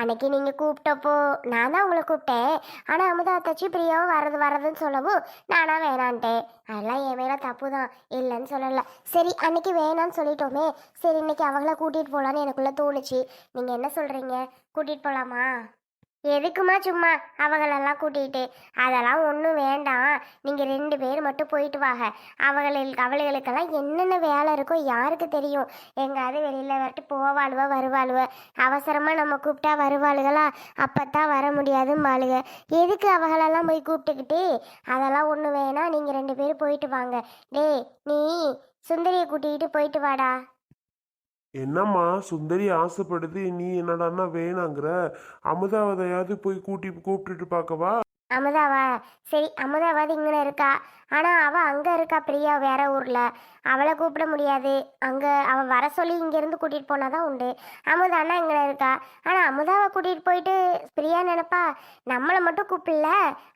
அன்னைக்கு நீங்கள் கூப்பிட்டப்போ நான் தான் உங்களை கூப்பிட்டேன். ஆனால் அமுதா தச்சு பிரியாவும் வரது வரதுன்னு சொல்லவும் நானாக வேணான்ட்டேன். அதெல்லாம் என் மேலே தப்பு தான் இல்லைன்னு சொல்லலை. சரி அன்னைக்கு வேணான்னு சொல்லிட்டோமே. சரி இன்னைக்கு அவங்கள கூட்டிகிட்டு போகலான்னு எனக்குள்ளே தோணுச்சு. நீங்கள் என்ன சொல்கிறீங்க கூட்டிகிட்டு போகலாமா எதுக்குமா சும்மா அவங்களெல்லாம் கூட்டிகிட்டு அதெல்லாம் ஒன்றும் வேண்டாம். நீங்கள் ரெண்டு பேர் மட்டும் போயிட்டு வாங்க. அவங்களுக்கு அவளுகளுக்கெல்லாம் என்னென்ன வேலை இருக்கோ யாருக்கு தெரியும்? எங்காவது வெளியில் வரட்டு போவாளுவ வருவாளுவ. அவசரமாக நம்ம கூப்பிட்டா வருவாளுகளா? அப்போ தான் வர முடியாதும்பாளுக எதுக்கு அவங்களெல்லாம் போய் கூப்பிட்டுக்கிட்டு? அதெல்லாம் ஒன்றும் வேணாம். நீங்கள் ரெண்டு பேரும் போயிட்டு வாங்க. டேய் நீ சுந்தரியை கூட்டிகிட்டு போயிட்டு வாடா. என்னம்மா சுந்தரி ஆசைப்படுது நீ என்னடான்னா வேணாங்கிற. அமுதாவதையாவது போய் கூட்டி கூப்பிட்டுட்டு பார்க்கவா? அமுதாவா? சரி அமுதாவாது இங்கே இருக்கா? ஆனால் அவள் அங்கே இருக்கா பிரியா வேற ஊரில். அவளை கூப்பிட முடியாது. அங்கே அவள் வர சொல்லி இங்கேருந்து கூட்டிகிட்டு போனால் தான் உண்டு அமுதானா இங்கே இருக்கா? ஆனால் அமுதாவை கூட்டிகிட்டு போயிட்டு பிரியா நினைப்பா நம்மளை மட்டும் கூப்பிடல.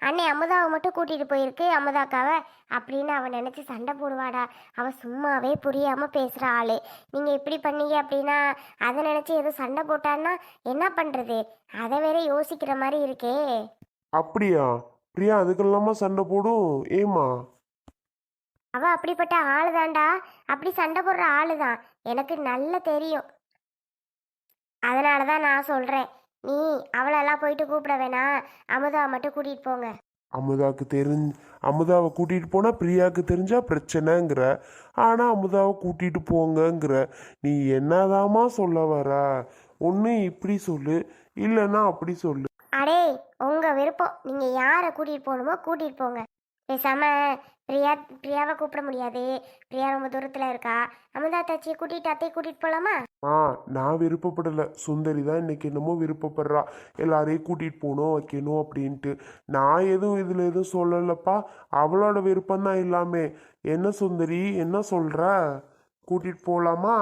அன்னை அமுதாவை மட்டும் கூட்டிகிட்டு போயிருக்கு அமுதாக்காவை. அப்படின்னு அவள் நினச்சி சண்டை போடுவாடா. அவள் சும்மாவே புரியாமல் பேசுகிற ஆள். நீங்கள் இப்படி பண்ணீங்க அப்படின்னா அதை நினச்சி எதுவும் சண்டை போட்டான்னா என்ன பண்ணுறது அதை வேற யோசிக்கிற மாதிரி இருக்கே. அப்படியா? பிரியா அதுக்கெல்லாமா சண்டை போடும். ஏமா அவ அப்படிப்பட்ட ஆளு தான்டா அப்படி சண்டை போடுற ஆளு தான் எனக்கு நல்ல தெரியும். அதனால தான் நான் சொல்கிறேன் நீ அவளெல்லாம் போயிட்டு கூப்பிட வேணாம். அமுதா மட்டும் கூட்டிகிட்டு போங்க. அமுதாவுக்கு தெரிஞ்ச அமுதாவை கூட்டிட்டு போனா பிரியாவுக்கு தெரிஞ்சா பிரச்சனைங்கிற. ஆனா அமுதாவை கூட்டிட்டு போங்கங்கிற. நீ என்னதாம்மா சொல்ல வர? ஒன்று இப்படி சொல்லு. இல்லைன்னா அப்படி சொல்லு. அடே உங்கள் விருப்பம். நீங்கள் யாரை கூட்டிகிட்டு போகணுமோ கூட்டிகிட்டு போங்க. பேசாமல் பிரியா பிரியாவை கூப்பிட முடியாது. பிரியா ரொம்ப தூரத்தில் இருக்கா. அமுதா தச்சியை கூட்டிகிட்டு அத்தையை கூட்டிகிட்டு போகலாமா ஆ நான் விருப்பப்படலை. சுந்தரி தான் இன்னைக்கு என்னமோ விருப்பப்படுறா. எல்லாரையும் கூட்டிகிட்டு போகணும் வைக்கணும் அப்படின்ட்டு. நான் எதுவும் இதில் எதுவும் சொல்லலப்பா. அவளோட விருப்பம் தான் இல்லாமே என்ன சுந்தரி என்ன சொல்கிற கூட்டிகிட்டு போகலாமா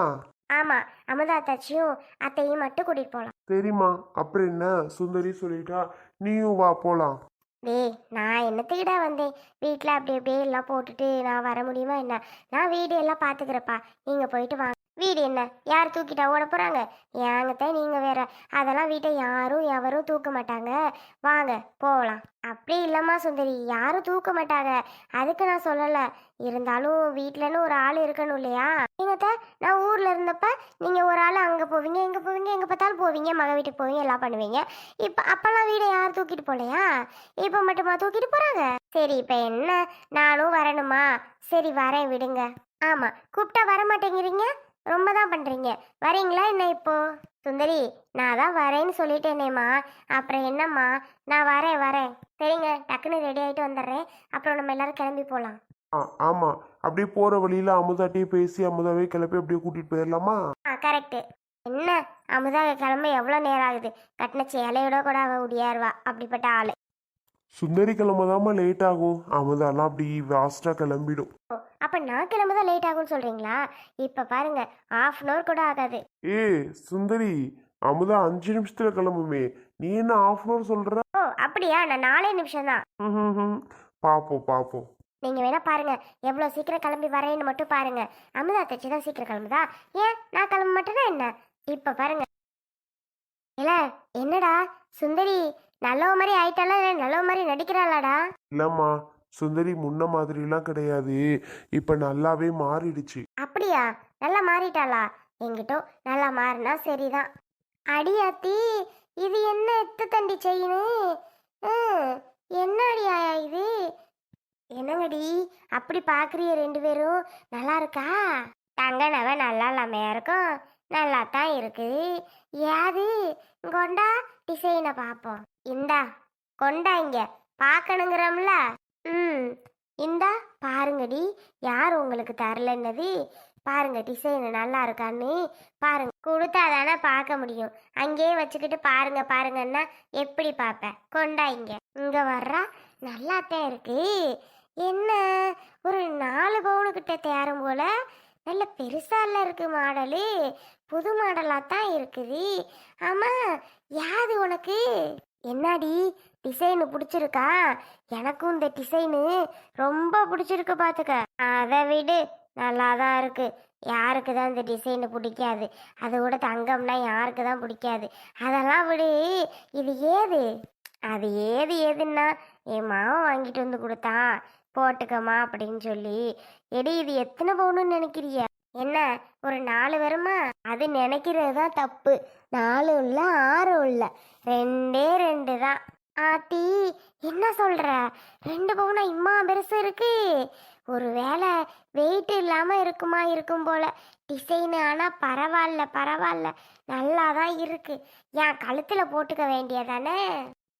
ஆமாம் அமுதா தச்சியும் அத்தையும் மட்டும் கூட்டிகிட்டு போகலாம் சரிம்மா அப்புறம் என்ன? சுந்தரி சொல்லிட்டா நீயும் வா போகலாம் டேய் நான் என்னத்துக்கிட்ட வந்தேன்? வீட்டில் அப்படி அப்படியே எல்லாம் போட்டுட்டு நான் வர முடியுமா என்ன? நான் வீடு எல்லாம் பார்த்துக்கிறப்பா நீங்கள் போயிட்டு வாங்க. வீடு என்ன? யார் தூக்கிட்டா ஓட போகிறாங்க ஏங்கத்தான் நீங்கள் வேற. அதெல்லாம் வீட்டை யாரும் எவரும் தூக்க மாட்டாங்க. வாங்க போகலாம். அப்படி இல்லைம்மா சுந்தரி யாரும் தூக்க மாட்டாங்க. அதுக்கு நான் சொல்லலை. இருந்தாலும் வீட்டிலன்னு ஒரு ஆள் இருக்கணும் இல்லையா? நீங்கத்த நான் ஊரில் இருந்தப்ப நீங்கள் ஒரு ஆள் அங்கே போவீங்க எங்கே போவீங்க எங்கே பார்த்தாலும் போவீங்க. மக வீட்டுக்கு போவீங்க எல்லாம் பண்ணுவீங்க. இப்போ அப்போல்லாம் வீடை யாரும் தூக்கிட்டு போகலையா இப்போ மட்டுமா தூக்கிட்டு போகிறாங்க சரி இப்போ என்ன? நானும் வரணுமா? சரி வரேன் விடுங்க. ஆமாம் கூப்பிட்டா வர மாட்டேங்கிறீங்க ரொம்ப தான் பண்றீங்க. வரீங்களா என்ன இப்போ? சுந்தரி நான் தான் வரேன்னு சொல்லிட்டேனேம்மா. அப்புறம் என்னம்மா? நான் வரேன் வரேன். சரிங்க டக்குன்னு ரெடி ஆயிட்டு வந்துடுறேன். அப்புறம் நம்ம எல்லாரும் கிளம்பி போகலாம் ஆ ஆமாம் அப்படியே போகிற வழியில் அமுதாட்டையே பேசி அமுதாவே கிளப்பி அப்படியே கூட்டிகிட்டு போயிடலாமா? ஆ கரெக்டு என்ன? அமுதா கிளம்ப எவ்வளோ நேரம் ஆகுது? கட்டின சேலையோட கூட அவ உடியாருவா. அப்படிப்பட்ட ஆளு. சுந்தரி கிளம்பதாம லேட் ஆகும் அமுதாலாம் அப்படி வாஸ்ட்டாக கிளம்பிடும் அப்போ நான் கிளம்ப தான் லேட் ஆகும்னு சொல்கிறீங்களா இப்போ பாருங்க ஆஃப் அன் ஹவர் கூட ஆகாது. ஏ சுந்தரி அமுதா அஞ்சு நிமிஷத்துல கிளம்புமே. நீ என்ன ஆஃப் அன் ஹவர் சொல்ற? ஓ அப்படியா? நான் நாலே நிமிஷம் தான் ம்ஹும்ஹும். பாப்போம் பாப்போம். நீங்கள் வேணா பாருங்க எவ்வளோ சீக்கிரம் கிளம்பி வரேன்னு மட்டும் பாருங்க. அமுதா தச்சு தான் சீக்கிரம் கிளம்புதா? ஏன் நான் கிளம்ப மாட்டேனா என்ன? இப்போ பாருங்க. இல்ல என்னடா? சுந்தரி நல்லவ மாதிரி ஆயிட்டாளா? இல்லை நல்லவ மாதிரி நடிக்கிறாளாடா? இல்லம்மா சுந்தரி முன்ன மாதிரிலாம் கிடையாது. இப்ப நல்லாவே மாறிடுச்சு. அப்படியா? நல்லா மாறிட்டாளா? எங்கிட்டோ நல்லா மாறினா சரிதான். அடியாத்தி இது என்ன எத்து தண்டி செய்யணு என்ன அடியாயா இது? என்னங்கடி அப்படி பார்க்குறிய ரெண்டு பேரும்? நல்லா இருக்கா? தங்க நகை நல்லா இல்லாமையா இருக்கும்? நல்லா தான் இருக்குது. ஏது? கொண்டா டிசைனை பார்ப்போம் இந்தா கொண்டா இங்க. பார்க்கணுங்கிறோம்ல ம். இந்தா பாருங்கடி. யார் உங்களுக்கு தரலன்னது? பாருங்க டிசைன் நல்லா இருக்கான்னு. பாருங்க. கொடுத்தா தானே பார்க்க முடியும். அங்கேயே வச்சுக்கிட்டு பாருங்க பாருங்கன்னா எப்படி பார்ப்பேன் கொண்டா இங்க. இங்க வர்றா? நல்லாத்தான் இருக்கு. என்ன? ஒரு நாலு பவுனுக்கிட்ட தேரும் போல? நல்ல பெருசால இருக்கு மாடலு. புது மாடலாக தான் இருக்குது. ஆமா யாது உனக்கு? என்னடி? டிசைனு பிடிச்சிருக்கா? எனக்கும் இந்த டிசைனு ரொம்ப பிடிச்சிருக்கு பார்த்துக்க அதை விடு நல்லா தான் இருக்கு. யாருக்கு தான் இந்த டிசைனு பிடிக்காது? அது கூட தங்கம்னா யாருக்கு தான் பிடிக்காது? அதெல்லாம் விடு. இது ஏது? அது ஏது ஏதுன்னா என் மாவன் வாங்கிட்டு வந்து கொடுத்தான் போட்டுக்கம்மா அப்படின்னு சொல்லி எடி இது எத்தனை பவுனுன்னு நினைக்கிறிய? என்ன ஒரு நாலு வருமா? அது நினைக்கிறது தான் தப்பு. நாலு இல்லை ஆறு இல்லை. ரெண்டே ரெண்டு தான். ஆத்தி என்ன சொல்ற? ரெண்டு பவுனா இம்மா பெருசு இருக்கு. ஒரு வேளை வெயிட் இல்லாம இருக்குமா இருக்கும் போல. டிசைன் ஆனா பரவாயில்ல பரவாயில்ல. நல்லா தான் இருக்கு. என் கழுத்துல போட்டுக்க வேண்டியதானே?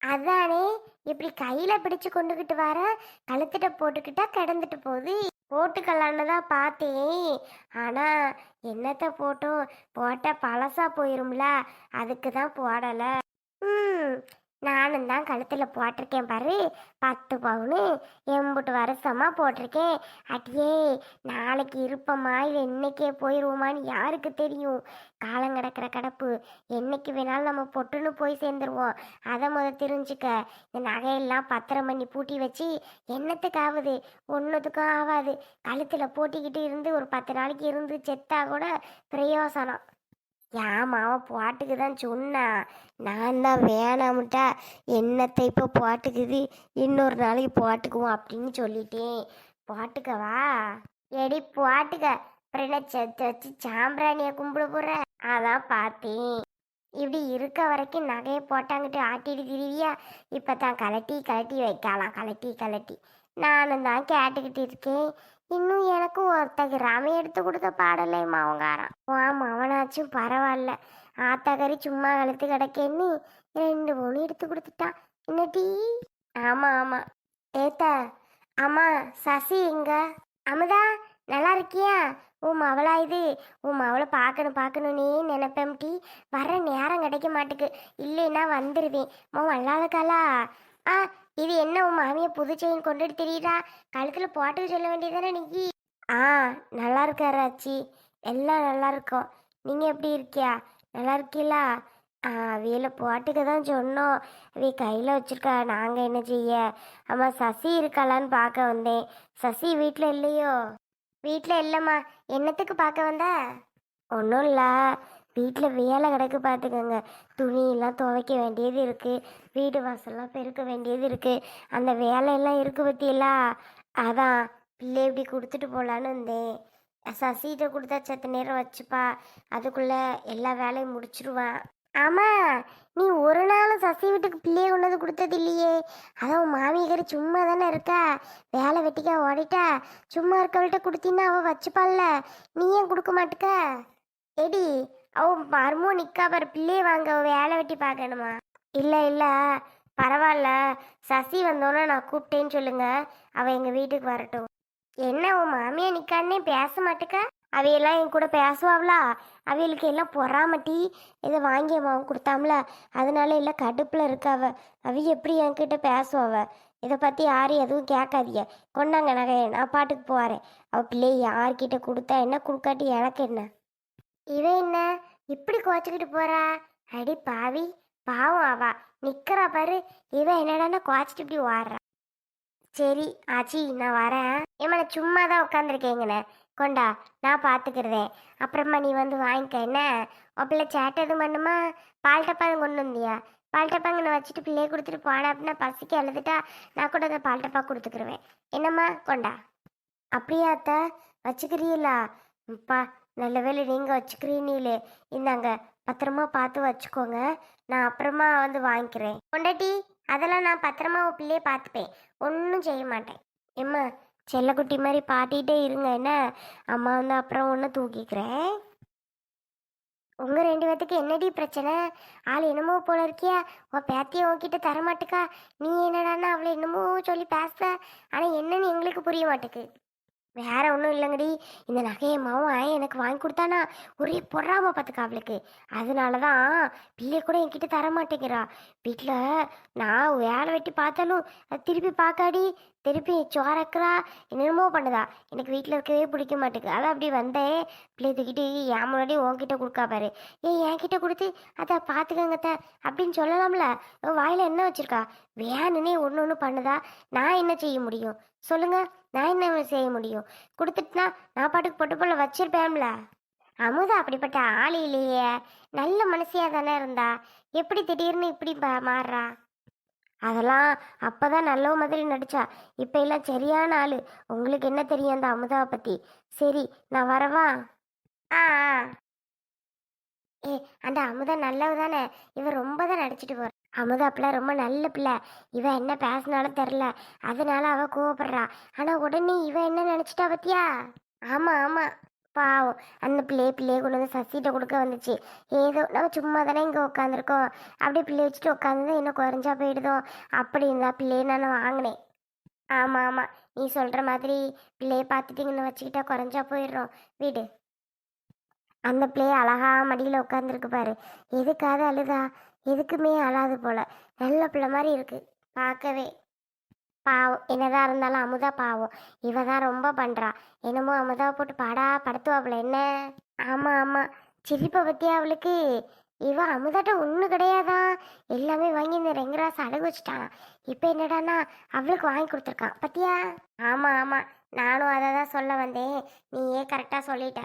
அதானே இப்படி கையில பிடிச்சு கொண்டுகிட்டு வர கழுத்திட்ட போட்டுக்கிட்டா கிடந்துட்டு போகுது. போட்டுக்கலான்னு தான் பார்த்தேன். ஆனா என்னத்த போட்டோம்? போட்ட பழசா போயிரும்ல அதுக்கு தான் போடலை. நானும் தான் கழுத்தில் போட்டிருக்கேன் பாரு. பத்து பவுனு எம்புட்டு வருஷமாக போட்டிருக்கேன். அடியே நாளைக்கு இருப்போமா? இல்லை இன்னைக்கே போயிடுவோமான்னு யாருக்கு தெரியும்? காலம் கிடக்கிற கிடப்பு. என்னைக்கு வேணாலும் நம்ம பொட்டுன்னு போய் சேர்ந்துருவோம். அதை முத தெரிஞ்சுக்க. இந்த நகையெல்லாம் பத்திரம் பண்ணி பூட்டி வச்சு என்னத்துக்கு ஆகுது ஒன்றுத்துக்கும் ஆகாது. கழுத்தில் போட்டிக்கிட்டு இருந்து ஒரு பத்து நாளைக்கு இருந்து செத்தா கூட பிரயோசனம். ஏமாவ பாட்டுக்கு தான் சொன்னான் நான் தான் வேணாமுட்டா என்னத்தை இப்போ பாட்டுக்குது இன்னொரு நாளைக்கு பாட்டுக்குவோம் அப்படின்னு சொல்லிட்டேன். பாட்டுக்கவா எடி பாட்டுக்க. அப்புறம் என்ன செத்து வச்சு சாம்பிராணியை கும்பிட போற? அதான் பார்த்தேன். இப்படி இருக்க வரைக்கும் நகையை போட்டாங்கிட்டு ஆட்டிட்டு திருவியா? இப்போ தான் கலட்டி கலட்டி வைக்கலாம் கலட்டி கலட்டி. நானும் தான் கேட்டுக்கிட்டு இருக்கேன். இன்னும் எனக்கு ஒருத்த கிராமம் எடுத்து கொடுத்த பாடலை மாவங்காரன் ஆமாம் அவனாச்சும் பரவாயில்ல. ஆத்தாக்கறி சும்மா அழுத்து கிடக்கேன்னு ரெண்டு பொண்ணு எடுத்து கொடுத்துட்டான். என்னடி? ஆமா ஆமா. ஏத்தா அம்மா சசி எங்க? அமுதா நல்லா இருக்கியா? உன் மவளா இது. உன் மவளை பார்க்கணும் பார்க்கணுன்னே நினைப்பேன் டி. வர நேரம் கிடைக்க மாட்டேக்கு. இல்லைன்னா வந்துடுவேன் மோ நல்லாதுக்காளா ஆ இது என்ன உன் மாமியை புது செயின் கொண்டுட்டு தெரியுதா கழுத்தில் போட்டுக்க சொல்ல வேண்டியதானே நீக்கி ஆ நல்லா இருக்காரு ஆச்சி எல்லாம் நல்லா இருக்கோம். நீங்கள் எப்படி இருக்கியா? நல்லா இருக்கீங்களா ஆ அவியல போட்டுக்க தான் சொன்னோம். அவிய கையில் வச்சிருக்கா. நாங்கள் என்ன செய்ய? ஆமாம் சசி இருக்காளான்னு பார்க்க வந்தேன். சசி வீட்டில் இல்லையோ? வீட்டில் இல்லைம்மா. என்னத்துக்கு பார்க்க வந்த? ஒன்றும் இல்லை. வீட்டில் வேலை கிடக்கு பார்த்துக்கோங்க துணியெல்லாம் துவைக்க வேண்டியது இருக்குது வீடு வாசல்லாம் பெருக்க வேண்டியது இருக்குது அந்த வேலையெல்லாம் இருக்குது பத்தியலா? அதான். பிள்ளை இப்படி கொடுத்துட்டு போகலான்னு வந்தேன். சசிகிட்ட கொடுத்தா செத்த நேரம் வச்சுப்பா. அதுக்குள்ளே எல்லா வேலையும் முடிச்சிருவான். ஆமாம் நீ ஒரு நாளும் சசி வீட்டுக்கு பிள்ளையை கொண்டு வந்து கொடுத்தது இல்லையே. அதான் உன் சும்மா தானே இருக்கா? வேலை வெட்டிக்கா ஓடிட்டா? சும்மா இருக்கவள்கிட்ட கொடுத்தீங்கன்னா அவள் வச்சுப்பாள்ல. நீ ஏன் கொடுக்க மாட்டுக்க? எடி அவ மருமும் நிக்கா பாரு பிள்ளையை வாங்க வேலை வெட்டி பார்க்கணுமா? இல்லை இல்லை பரவாயில்ல. சசி வந்தோன்னே நான் கூப்பிட்டேன்னு சொல்லுங்க அவள் எங்கள் வீட்டுக்கு வரட்டும். என்ன உன் மாமியை நிக்கான்னே பேச மாட்டுக்க? அவையெல்லாம் என் கூட பேசுவாங்களா அவைகளுக்கு எல்லாம் பொறாமட்டி இதை வாங்கி அவன் கொடுத்தாம்ல? அதனால எல்லாம் கடுப்பில் இருக்காவ அவ. எப்படி என்கிட்ட பேசுவாவ இதை பற்றி யாரும் எதுவும் கேட்காதீங்க. கொண்டாங்க நகை நான் பாட்டுக்கு போகிறேன் அவள் பிள்ளையை யார்கிட்ட கொடுத்தா என்ன கொடுக்காட்டி எனக்கு என்ன? இவன் என்ன? இப்படி குறைச்சிக்கிட்டு போறா? அடி பாவி பாவம் அவா. நிக்கிறா பாரு. இவன் என்னடான்னா குவாச்சிட்டு இப்படி வாடுறா சரி ஆச்சி நான் வரேன். ஏமா நான் சும்மா தான் உட்காந்துருக்கேங்கண்ணே கொண்டா நான் பார்த்துக்கிறதேன் அப்புறமா நீ வந்து வாங்கிக்க என்ன? உன் பிள்ளை சேட்டை எதுவும் பண்ணுமா? பால் டப்பா கொண்டு வந்தியா? பால் டப்பாங்கன்னு வச்சுட்டு பிள்ளையை கொடுத்துட்டு போன அப்படின்னா பசிக்கு அழுதுட்டா நான் கூட அந்த பால் டப்பா கொடுத்துக்கிருவேன். என்னம்மா கொண்டா? அப்படியா அத்தை? வச்சுக்கிறீங்களா பா நல்ல வேளை நீங்கள் வச்சுக்கிறீங்களே. இந்தாங்க பத்திரமா பார்த்து வச்சுக்கோங்க. நான் அப்புறமா வந்து வாங்கிக்கிறேன். கொண்டாட்டி அதெல்லாம் நான் பத்திரமா உன் பிள்ளைய பார்த்துப்பேன். ஒன்றும் செய்ய மாட்டேன். எம்மா செல்லக்குட்டி மாதிரி பாட்டிகிட்டே இருங்க என்ன? அம்மா வந்து அப்புறம் ஒன்று தூக்கிக்கிறேன். உங்கள் ரெண்டு பேத்துக்கு என்னடி பிரச்சனை? ஆள் என்னமோ போல இருக்கியா? உன் பேத்தியை உன்கிட்ட தரமாட்டுக்கா? நீ என்னடான்னா அவளை என்னமோ சொல்லி பேச ஆனால் என்னன்னு எங்களுக்கு புரிய மாட்டேக்கு வேற ஒன்றும் இல்லைங்கடி. இந்த நகையை ஆயன் எனக்கு வாங்கி கொடுத்தானா? ஒரே பொறாம பார்த்துக்கா அவளுக்கு. அதனால தான் பிள்ளை கூட என்கிட்ட தர மாட்டேங்கிறா வீட்டில் நான் வேலை வெட்டி பார்த்தாலும் அது திருப்பி பார்க்காடி. திருப்பி சோறக்கிறா என்னென்னமோ பண்ணுதா? எனக்கு வீட்டில் இருக்கவே பிடிக்க மாட்டேங்குது அதான் அப்படி வந்தேன். பிள்ளை தூக்கிட்டு என் முன்னாடி உன்கிட்ட கொடுக்கா பாரு. ஏன் என்கிட்ட கொடுத்து அதை பார்த்துக்கங்கத்த அப்படின்னு சொல்லலாம்ல. வாயில் என்ன வச்சுருக்கா? வேணுன்னே ஒன்று ஒன்று பண்ணுதா? நான் என்ன செய்ய முடியும்? சொல்லுங்கள் நான் என்ன செய்ய முடியும்? கொடுத்துட்டுனா நான் பாட்டுக்கு பொட்டு போல வச்சிருப்பேன்ல. அமுதா அப்படிப்பட்ட ஆள் இல்லையே. நல்ல மனசியாக தானே இருந்தா. எப்படி திடீர்னு இப்படி ப- மாறுறா? அதெல்லாம் அப்போ தான் நல்ல மாதிரி நடிச்சா. இப்போ எல்லாம் சரியான ஆள். உங்களுக்கு என்ன தெரியும் அந்த அமுதாவை பற்றி சரி நான் வரவா? ஆ ஆ. ஏ அந்த அமுதா நல்லவ தானே இவன் ரொம்ப தான் நடிச்சிட்டு போற. அமுதா பிள்ளை ரொம்ப நல்ல பிள்ளை. இவன் என்ன பேசினாலும் தெரில. அதனால அவ கோவப்படுறா. ஆனால் உடனே இவன் என்ன நினச்சிட்டா பத்தியா? ஆமாம் ஆமாம் பாவம். அந்த பிள்ளையை பிள்ளையை கொண்டு வந்து சசிகிட்ட கொடுக்க வந்துச்சு. ஏதோ நம்ம சும்மா தானே இங்கே உட்காந்துருக்கோம் அப்படியே பிள்ளை வச்சுட்டு உட்காந்து இன்னும் குறைஞ்சா போயிடுதோ? அப்படி இருந்தா பிள்ளையை நான் வாங்கினேன். ஆமாம் ஆமாம் நீ சொல்கிற மாதிரி பிள்ளைய பார்த்துட்டிங்கன்னு வச்சுக்கிட்டா குறைஞ்சா போயிடுறோம். வீடு. அந்த பிள்ளைய அழகா மடியில் உட்காந்துருக்கு பாரு. எதுக்காவது அழுதா? எதுக்குமே அழாது போல. நல்ல பிள்ளை மாதிரி இருக்குது பார்க்கவே. பாவம். என்னதான் இருந்தாலும் அமுதா பாவம். இவ தான் ரொம்ப பண்றா. என்னமோ அமுதாவை போட்டு பாடா படுத்துவாப்புல என்ன? ஆமா ஆமா. சிரிப்பை பத்தி அவளுக்கு? இவ அமுதாட்ட ஒண்ணு கிடையாதான் எல்லாமே வாங்கி இந்த ரெங்கராசு அடகு வச்சுட்டான். இப்போ என்னடானா அவளுக்கு வாங்கி கொடுத்துருக்கான். பத்தியா? ஆமா ஆமா. நானும் அதை தான் சொல்ல வந்தேன். நீயே கரெக்டாக சொல்லிட்ட.